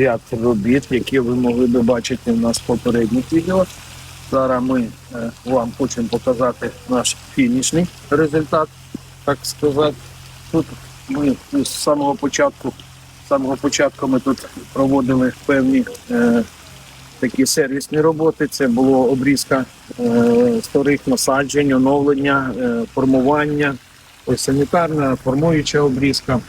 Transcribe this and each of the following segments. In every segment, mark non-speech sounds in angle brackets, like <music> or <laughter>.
ряд робіт, які ви могли би бачити в нас в попередніх відео. Зараз ми е, вам хочемо показати наш фінішний результат, так сказати. Тут ми з самого початку, з самого початку ми тут проводили певні е, такі сервісні роботи. Це було обрізка е, старих насаджень, оновлення, е, формування, ось санітарна, формуюча обрізка.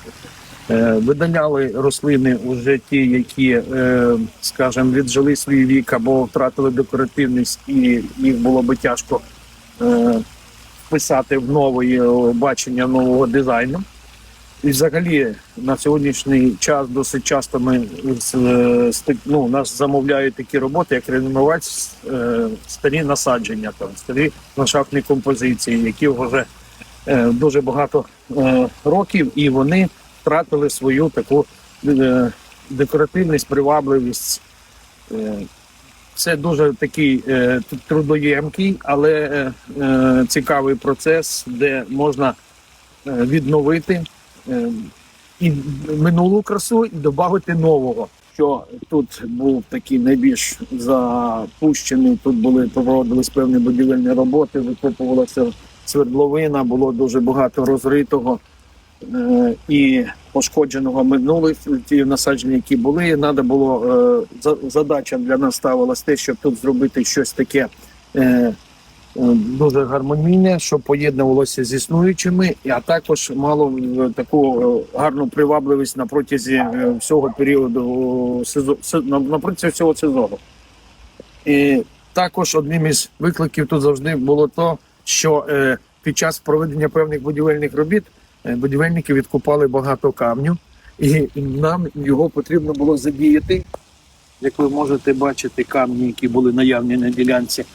Е, Видаляли рослини уже ті, які, е, скажімо, віджили свій вік або втратили декоративність, і їх було би тяжко е, вписати в нове бачення нового дизайну. І взагалі на сьогоднішній час досить часто ми ну, нас замовляють такі роботи, як реанімувати старі насадження, там старі ландшафтні композиції, які вже дуже багато років, і вони втратили свою таку е, декоративність, привабливість. Е, Це дуже такий е, трудоємкий, але цікавий процес, де можна відновити і минулу красу, і додати нового. Що тут був такий найбільш запущений. Тут були проводились певні будівельні роботи, викопувалася свердловина, було дуже багато розритого і пошкодженого минулих ті насадження, які були. Надо було е, задача для нас ставилась те, щоб тут зробити щось таке. Е, е, Дуже гармонійне, щоб поєднувалося з існуючими, а також мало таку гарну привабливість на протязі всього періоду на протязі всього сезону. І також одним із викликів тут завжди було то, що під час проведення певних будівельних робіт будівельники відкупали багато камню, і нам його потрібно було задіяти. Як ви можете бачити, камні, які були наявні на ділянці,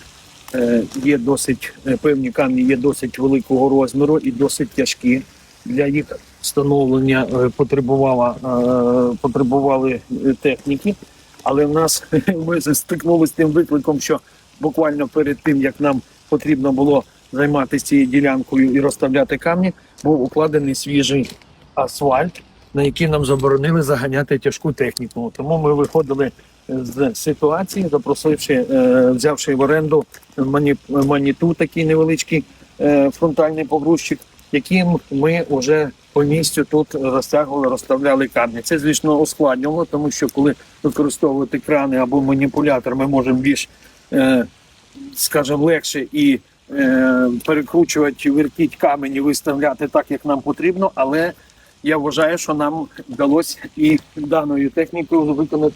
е, є досить е, певні камні є досить великого розміру і досить тяжкі. Для їх встановлення е, потребувала, е, потребували е, техніки. Але в нас <laughs> ми стикнулися з тим викликом, що буквально перед тим, як нам потрібно було займатися цією ділянкою і розставляти камні, був укладений свіжий асфальт, на який нам заборонили заганяти тяжку техніку. Тому ми виходили з ситуації, запросивши, е, взявши в оренду мані, маніту, такий невеличкий е, фронтальний погрузчик, яким ми вже по місцю тут розтягували, розставляли камні. Це, звісно, ускладнювало, тому що коли використовувати крани або маніпулятор, ми можемо більш, е, скажімо, легше і е, перекручувати, вертіть камені, виставляти так, як нам потрібно, але я вважаю, що нам вдалося і даною технікою виконати.